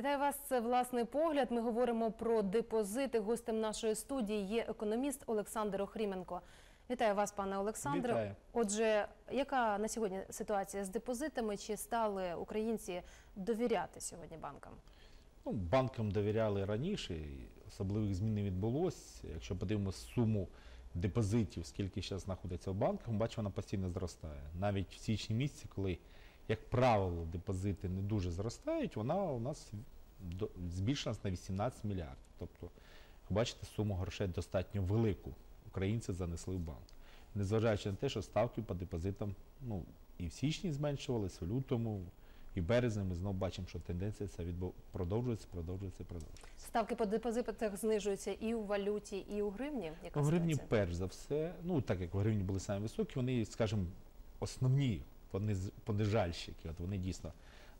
Вітаю вас. Це власний погляд. Ми говоримо про депозити. Гостем нашої студії є економіст Олександр Охріменко. Вітаю вас, пане Олександре. Вітаю. Отже, яка на сьогодні ситуація з депозитами? Чи стали українці довіряти сьогодні банкам? Ну, банкам довіряли раніше, особливих змін не відбулось. Якщо подивимося суму депозитів, скільки зараз знаходиться в банках, ми бачимо, вона постійно зростає. Навіть в січні місяці, коли, як правило, депозити не дуже зростають, вона у нас збільшилась на 18 мільярдів. Тобто, ви бачите, суму грошей достатньо велику. Українці занесли в банк. Незважаючи на те, що ставки по депозитам ну, і в січні зменшувалися, в лютому, і в березні ми знову бачимо, що тенденція ця відбу... продовжується, продовжується, продовжується. Ставки по депозитах знижуються і у валюті, і у гривні. Яка В гривні, ситуація? перш за все, ну так як в гривні були самі високі, вони, скажімо, основні. Понижальщики, от вони дійсно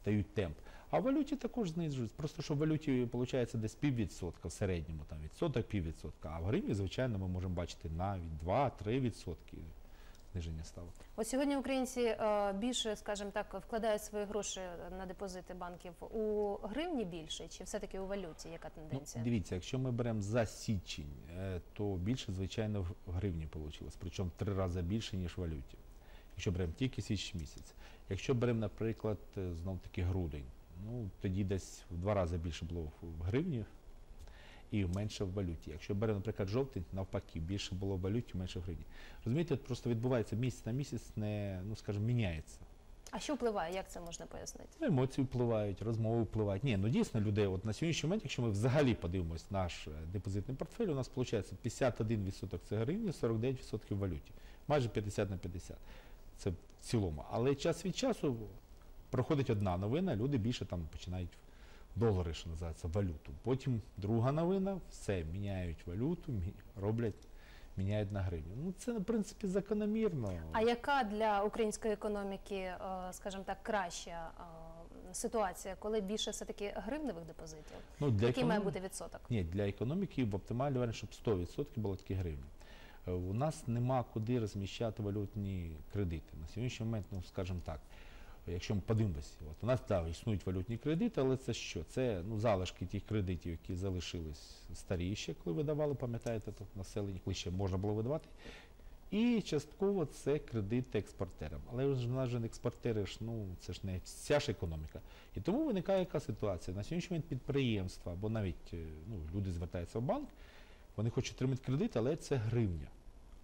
дають темп. А в валюті також знижують. Просто що в валюті виходить десь піввідсотка в середньому, там відсоток, піввідсотка. А в гривні, звичайно, ми можемо бачити навіть 2-3 відсотки зниження ставок. От сьогодні українці е, більше, скажімо так, вкладають свої гроші на депозити банків у гривні більше, чи все-таки у валюті? Яка Ну, тенденція? дивіться, якщо ми беремо за січень, е, то більше, звичайно, в гривні вийшло. Причому в три рази більше, ніж в валюті. Якщо беремо тільки січень місяць. Якщо беремо, наприклад, знов таки грудень, ну тоді десь в два рази більше було в гривні і менше в валюті. Якщо беремо, наприклад, жовтень, навпаки, більше було в валюті, менше в гривні. Розумієте, просто відбувається місяць на місяць, не ну скажімо, міняється. А що впливає? Як це можна пояснити? Ну, Емоції впливають, розмови впливають. Ні, ну дійсно людей, от на сьогоднішній момент, якщо ми взагалі подивимось наш е, депозитний портфель, у нас виходить 51% це гривні, 49% в валюті. Майже 50 на 50. Це в цілому. Але час від часу проходить одна новина, люди більше там починають долари, що називається, валюту. Потім друга новина, все, міняють валюту, роблять, міняють на гривню. Ну це, в принципі, закономірно. А яка для української економіки, е, скажімо так, краща е, ситуація, коли більше все-таки гривневих депозитів? Ну, для Який має бути відсоток? Ні, для економіки в оптимальній варіант, щоб 100% було такі гривні. Е, У нас нема куди розміщати валютні кредити. На сьогоднішній момент, ну скажімо так, якщо ми подивимося, от у нас так, існують валютні кредити, але це що? Це ну, залишки тих кредитів, які залишились старі ще, коли видавали, пам'ятаєте, тут населення, коли ще можна було видавати. І частково це кредити експортерам. Але ж в нас же експортери ж, ну це ж не вся ж економіка. І тому виникає яка ситуація. На сьогоднішній момент підприємства, або навіть е, ну, люди звертаються в банк, вони хочуть отримати кредит, але це гривня.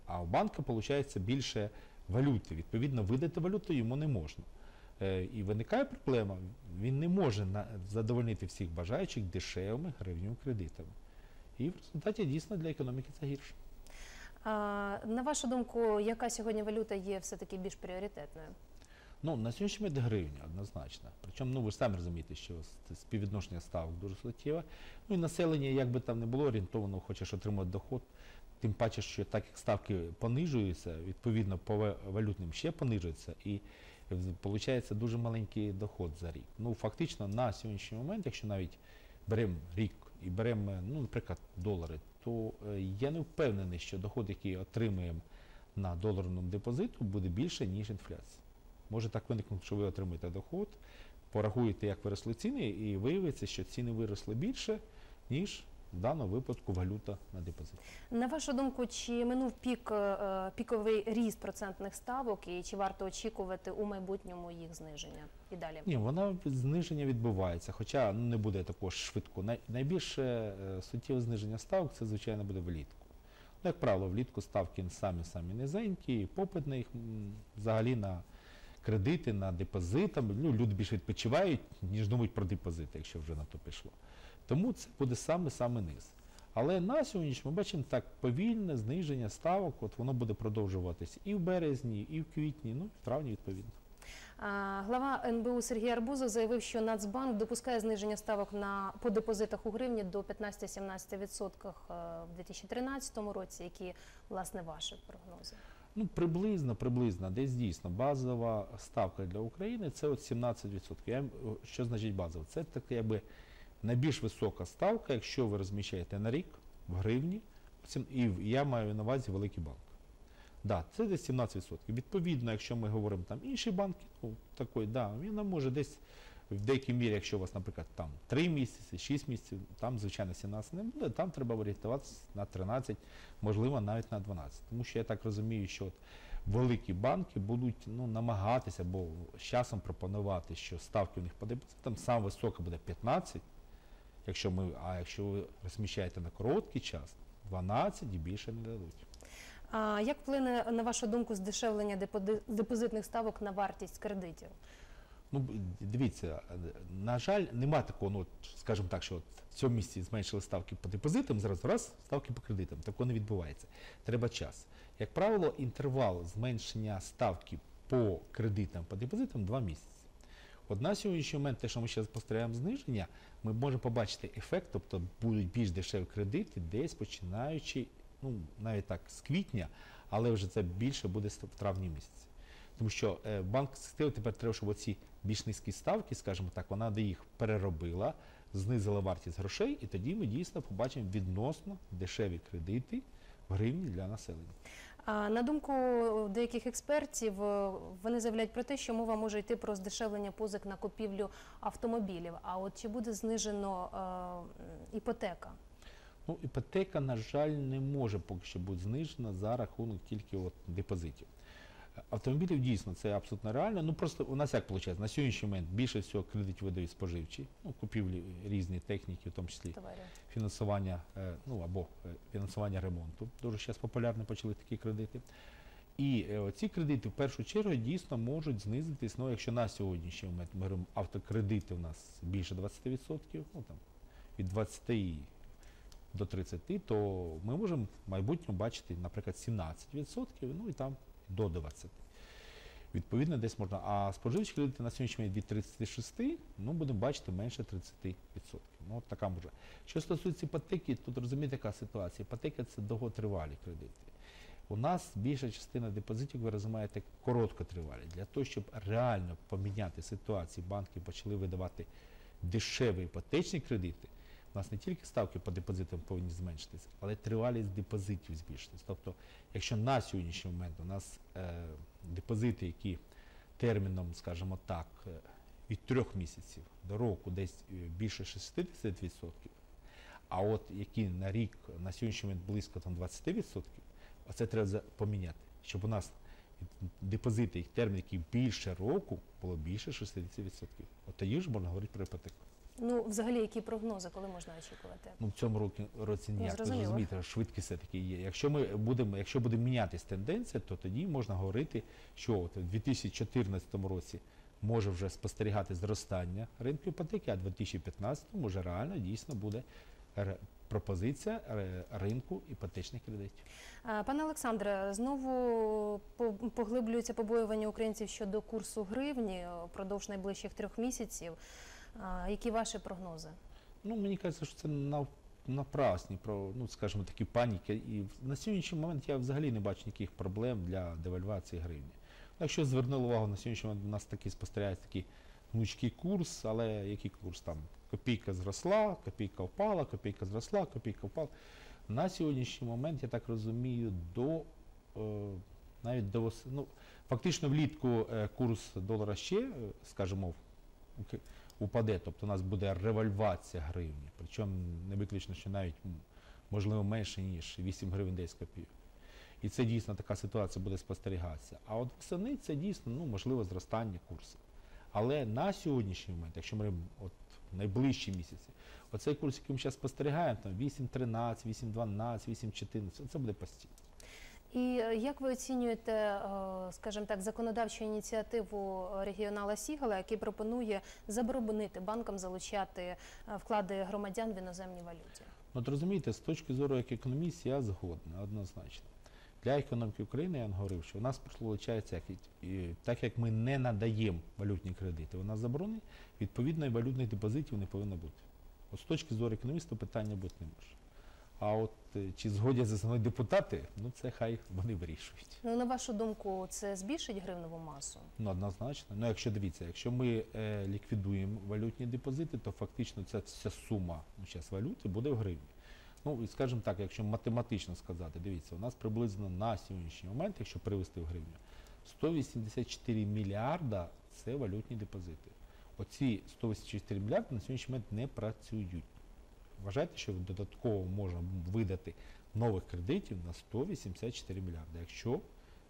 А у банка виходить більше валюти. Відповідно, видати валюту йому не можна. Е, І виникає проблема. Він не може задовольнити всіх бажаючих дешевими гривневими кредитами. І в результаті дійсно для економіки це гірше. На вашу думку, яка сьогодні валюта є все-таки більш пріоритетною? Ну, на сьогоднішній момент гривня однозначно. Причому, ну ви ж самі розумієте, що співвідношення ставок дуже суттєве. Ну і населення, як би там не було, орієнтовано хоче ж отримати доход. Тим паче, що так як ставки понижуються, відповідно по валютним ще понижуються, і виходить дуже маленький доход за рік. Ну, фактично, на сьогоднішній момент, якщо навіть беремо рік і беремо, ну, наприклад, долари, то е, я не впевнений, що доход, який отримуємо на доларному депозиту, буде більше, ніж інфляція. Може так виникнути, що ви отримуєте доход, порахуєте, як виросли ціни, і виявиться, що ціни виросли більше, ніж в даному випадку валюта на депозит. На вашу думку, чи минув пік е, піковий ріст процентних ставок, і чи варто очікувати у майбутньому їх зниження і далі? Ні, вона зниження відбувається, хоча ну, не буде також швидко. Най, найбільше е, суттєве зниження ставок це, звичайно, буде влітку. Ну, як правило, влітку ставки самі-самі низенькі, попит на їх взагалі на кредити, на депозити. Ну, люди більше відпочивають, ніж думають про депозити, якщо вже на то пішло. Тому це буде саме-саме низ. Але на сьогодні ми бачимо так повільне зниження ставок, от воно буде продовжуватись і в березні, і в квітні, ну і в травні відповідно. Глава НБУ Сергій Арбузов заявив, що Нацбанк допускає зниження ставок на по депозитах у гривні до 15-17% е, в 2013 році. Які власне ваші прогнози? Ну, приблизно, приблизно, десь дійсно базова ставка для України це от 17%. Я, е, що значить базова? Це така якби найбільш висока ставка, якщо ви розміщаєте на рік в гривні, і я маю на увазі великий банк. Да, це десь 17%. Відповідно, якщо ми говоримо там інші банки, ну такий, да, він може десь В деякій мірі, якщо у вас, наприклад, там 3 місяці, 6 місяців, там, звичайно, 17 не буде, там треба орієнтуватися на 13, можливо, навіть на 12. Тому що я так розумію, що от великі банки будуть ну, намагатися або з часом пропонувати, що ставки у них по депозитам саме висока буде 15, якщо ми, а якщо ви розміщаєте на короткий час, 12 і більше не дадуть. А як вплине, на вашу думку, здешевлення депозитних ставок на вартість кредитів? Ну, дивіться, на жаль, нема такого, ну, скажімо так, що от в цьому місці зменшили ставки по депозитам, зараз раз ставки по кредитам. Такого не відбувається. Треба час. Як правило, інтервал зменшення ставки по кредитам, по депозитам 2 місяці. От на сьогоднішній момент, те, що ми зараз спостерігаємо зниження, ми можемо побачити ефект, тобто будуть більш дешеві кредити, десь починаючи, ну навіть так, з квітня, але вже це більше буде в травні місяці. Тому що е, банк системи тепер треба, щоб оці більш низькі ставки, скажімо так, вона де їх переробила, знизила вартість грошей, і тоді ми дійсно побачимо відносно дешеві кредити в гривні для населення. А на думку деяких експертів, е, вони заявляють про те, що мова може йти про здешевлення позик на купівлю автомобілів. А от чи буде знижено е, іпотека? Ну, іпотека, на жаль, не може поки що бути знижена за рахунок тільки от депозитів. Автомобілів дійсно це абсолютно реально. Ну просто у нас як виходить? На сьогоднішній момент більше всього кредитів видають споживчі, ну, купівлі різні техніки, в тому числі Товарів? фінансування, е, ну або е, фінансування ремонту. Дуже зараз популярно почали такі кредити. І е, ці кредити в першу чергу дійсно можуть знизитись. Ну, якщо на сьогоднішній момент ми говоримо, автокредити у нас більше 20%, ну там від 20 і до 30, то ми можемо в майбутньому бачити, наприклад, 17%, ну і там до 20%. Відповідно, десь можна. А споживчі кредити на сьогоднішній момент від 36, ну будемо бачити менше 30%. Ну, от така може. Що стосується іпотеки, тут розумієте, яка ситуація. Іпотека це довготривалі кредити. У нас більша частина депозитів, ви розумієте, короткотривалі. Для того, щоб реально поміняти ситуацію, банки почали видавати дешеві іпотечні кредити. У нас не тільки ставки по депозитам повинні зменшитися, але тривалість депозитів збільшитись. Тобто, якщо на сьогоднішній момент у нас е, депозити, які терміном, скажімо так, е, від трьох місяців до року десь е, більше 60%, а от які на рік на сьогоднішній момент близько там 20%, оце треба поміняти, щоб у нас депозити, їх термін, який більше року, було більше 60%. От тоді ж можна говорити про іпотеку. Ну, взагалі, які прогнози, коли можна очікувати? Ну, в цьому році, році ніяк. Ви ж розумієте, швидкість все-таки є. Якщо ми будемо, якщо буде мінятись тенденція, то тоді можна говорити, що от у 2014 році може вже спостерігати зростання ринку іпотеки, а в 2015 може реально дійсно буде пропозиція ринку іпотечних кредитів. Пане Олександре, знову по- поглиблюється побоювання українців щодо курсу гривні е, впродовж найближчих трьох місяців. Які ваші прогнози? Ну, мені кажеться, що це нав- напрасні, про, ну, скажімо, такі паніки. І на сьогоднішній момент я взагалі не бачу ніяких проблем для девальвації гривні. Якщо звернули увагу, на сьогоднішній момент у нас такий спостерігається такий гнучкий курс, але який курс там? Копійка зросла, копійка впала, копійка зросла, копійка впала. На сьогоднішній момент, я так розумію, до е, навіть до ну, фактично влітку е, курс долара ще, е, скажімо, упаде, тобто у нас буде револьвація гривні. Причому не виключно, що навіть можливо менше, ніж 8 гривень 10 копійок. І це дійсно така ситуація буде спостерігатися. А от восени це дійсно ну, можливо зростання курсу. Але на сьогоднішній момент, якщо ми от найближчі місяці, оцей курс, який ми зараз спостерігаємо, там 8.13, 8.12, 8.14, це буде постійно. І е, як ви оцінюєте, е, скажімо так, законодавчу ініціативу регіонала Сігала, який пропонує заборонити банкам залучати е, вклади громадян в іноземній валюті? От розумієте, з точки зору як економіст, я згодна, однозначно. Для економіки України я говорив, що у нас виходить, так як ми не надаємо валютні кредити, у нас заборонені, відповідно і валютних депозитів не повинно бути. От з точки зору економіста питання бути не може. А от е, чи згодяться зі мною депутати, ну це хай вони вирішують. Ну, на вашу думку, це збільшить гривневу масу? Ну, однозначно. Ну, якщо дивіться, якщо ми е, ліквідуємо валютні депозити, то фактично ця вся сума ну, зараз валюти буде в гривні. Ну, і скажімо так, якщо математично сказати, дивіться, у нас приблизно на сьогоднішній момент, якщо перевести в гривню, 184 мільярда це валютні депозити. оці 184 мільярди на сьогоднішній момент не працюють. Вважайте, що додатково можна видати нових кредитів на 184 мільярди, якщо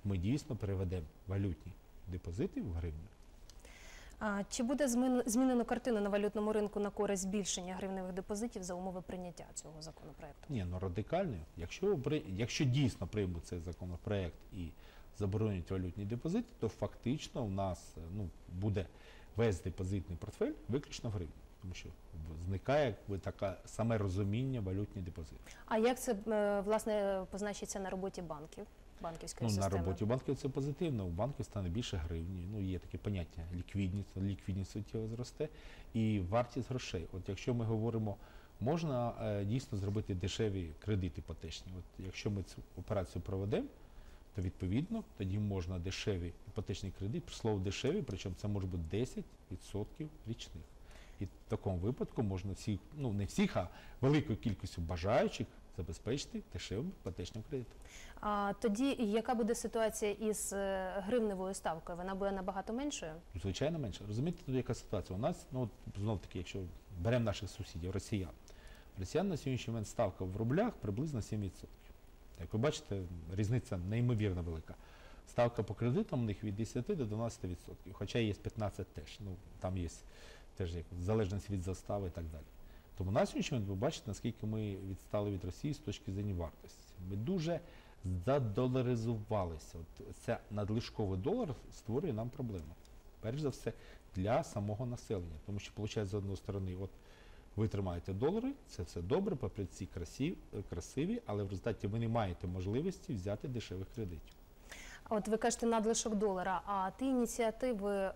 ми дійсно переведемо валютні депозити в гривню. А чи буде змінено картину на валютному ринку на користь збільшення гривневих депозитів за умови прийняття цього законопроекту? Ні, ну радикально. Якщо, якщо дійсно приймуть цей законопроект і заборонять валютні депозити, то фактично в нас ну, буде весь депозитний портфель виключно в гривні. Тому що зникає якби таке саме розуміння валютні депозити. А як це е, власне позначиться на роботі банків, банківської Ну, на роботі банків це позитивно. У банків стане більше гривні. Ну, є таке поняття ліквідність, ліквідність суттєво зросте і вартість грошей. От якщо ми говоримо, можна е, дійсно зробити дешеві кредити іпотечні. От якщо ми цю операцію проведемо, то відповідно тоді можна дешеві іпотечні кредити, слово дешеві, причому це може бути 10% річних. І в такому випадку можна всіх, ну не всіх, а великою кількістю бажаючих забезпечити дешевим іпотечним кредитом. А тоді яка буде ситуація із е, гривневою ставкою? Вона буде набагато меншою? Звичайно, менше. Розумієте, тут яка ситуація? У нас, ну знов таки, якщо беремо наших сусідів, росіян. Росіян на сьогоднішній момент ставка в рублях приблизно 7%. Як ви бачите, різниця неймовірно велика. Ставка по кредитам у них від 10 до 12%, хоча є 15 теж. Ну, там є теж як залежність від застави і так далі. Тому на момент ви бачите, наскільки ми відстали від Росії з точки зору вартості. Ми дуже задоларизувалися. От це надлишковий долар створює нам проблему. Перш за все, для самого населення. Тому що, виходить, з одної сторони, от ви тримаєте долари, це все добре, папірці красиві, красиві, але в результаті ви не маєте можливості взяти дешевих кредитів. От ви кажете надлишок долара. А ті ініціативи, е,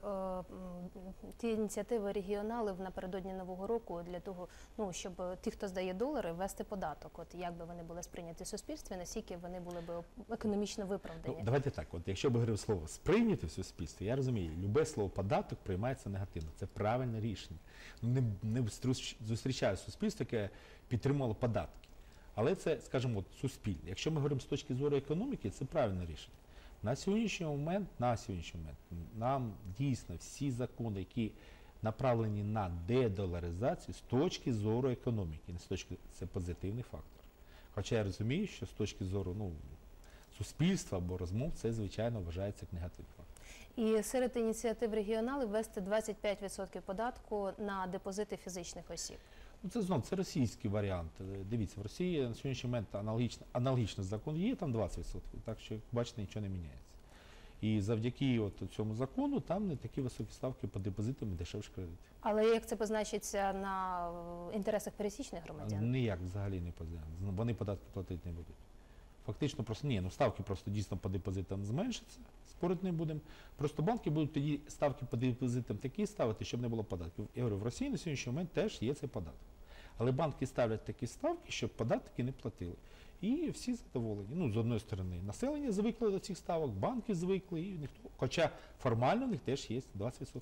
ті ініціативи регіоналів напередодні нового року для того, ну щоб ті, хто здає долари, ввести податок. От як би вони були сприйняті в суспільстві, наскільки вони були б економічно виправдані? Ну, давайте так, от якщо б говорив слово сприйняти в суспільстві, я розумію, любе слово податок приймається негативно. Це правильне рішення. Ну, Не, не зустріч- зустрічаю суспільство, яке підтримувало податки. Але це, скажімо, суспільне. Якщо ми говоримо з точки зору економіки, це правильне рішення. На сьогоднішній момент, на сьогоднішній момент нам дійсно всі закони, які направлені на дедоларизацію з точки зору економіки, не з точки це позитивний фактор. Хоча я розумію, що з точки зору ну, суспільства або розмов це звичайно вважається як негативний. І серед ініціатив регіоналів ввести 25% податку на депозити фізичних осіб. Ну, це знов це російський варіант. Дивіться, в Росії на сьогоднішній момент аналогічно, аналогічний закон є, там 20%, так що, як бачите, нічого не міняється. І завдяки от цьому закону там не такі високі ставки по депозитам і дешевші кредити. Але як це позначиться на інтересах пересічних громадян? Ніяк взагалі не позначено. Вони податки платити не будуть. Фактично просто ні, ну ставки просто дійсно по депозитам зменшаться, спорити не будемо. Просто банки будуть тоді ставки по депозитам такі ставити, щоб не було податків. Я говорю, в Росії на сьогоднішній момент теж є цей податок. Але банки ставлять такі ставки, щоб податки не платили. І всі задоволені. Ну, з одної сторони, населення звикло до цих ставок, банки звикли, і ніхто. Хоча формально у них теж є 20%.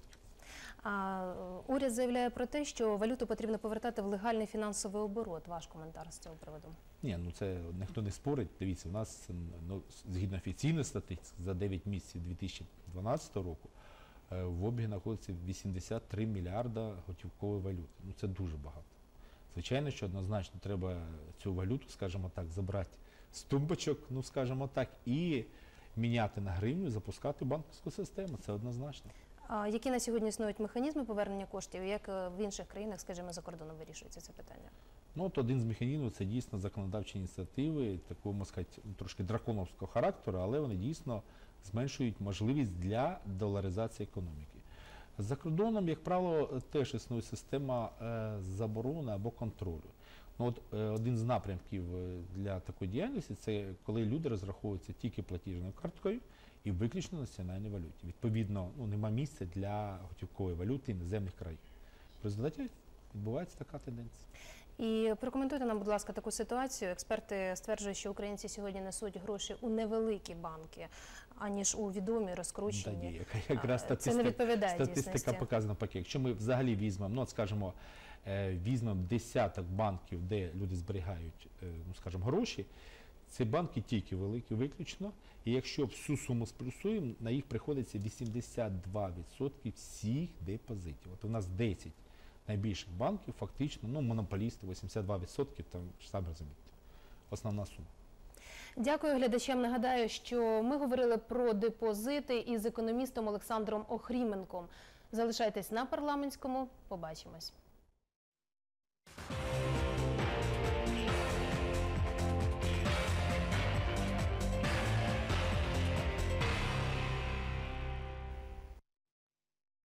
А уряд заявляє про те, що валюту потрібно повертати в легальний фінансовий оборот. Ваш коментар з цього приводу. Ні, ну це ніхто не спорить. Дивіться, у нас ну, згідно офіційної статистики, за 9 місяців 2012 року е, в обігі знаходиться 83 мільярда готівкової валюти. Ну це дуже багато. Звичайно, що однозначно треба цю валюту, скажімо так, забрати з тумбочок, ну скажімо так, і міняти на гривню, запускати банківську систему. Це однозначно. А які на сьогодні існують механізми повернення коштів? Як е, в інших країнах, скажімо, за кордоном вирішується це питання? Ну, от один з механізмів це дійсно законодавчі ініціативи, такого, можна сказати, такий драконовського характеру, але вони дійсно зменшують можливість для доларизації економіки. За кордоном, як правило, теж існує система е, заборони або контролю. Ну, от, е, один з напрямків е, для такої діяльності це коли люди розраховуються тільки платіжною карткою і виключно національній валюті. Відповідно, ну, нема місця для готівкової валюти іноземних країн. В результаті відбувається така тенденція. І прокоментуйте нам, будь ласка, таку ситуацію. Експерти стверджують, що українці сьогодні несуть гроші у невеликі банки, аніж у відомі розкручені. ні, якраз Це не статистика, відповідає статистика дійсності. показана навпаки. Якщо ми взагалі візьмемо, ну от скажімо, е, візьмемо десяток банків, де люди зберігають, е, ну скажімо, гроші, Це банки тільки великі, виключно. І якщо всю суму сплюсуємо, на їх приходиться 82% всіх депозитів. От у нас 10 найбільших банків, фактично, ну, монополісти, 82%, там самі розумієте. Основна сума. Дякую глядачам. Нагадаю, що ми говорили про депозити із економістом Олександром Охріменком. Залишайтесь на парламентському. Побачимось.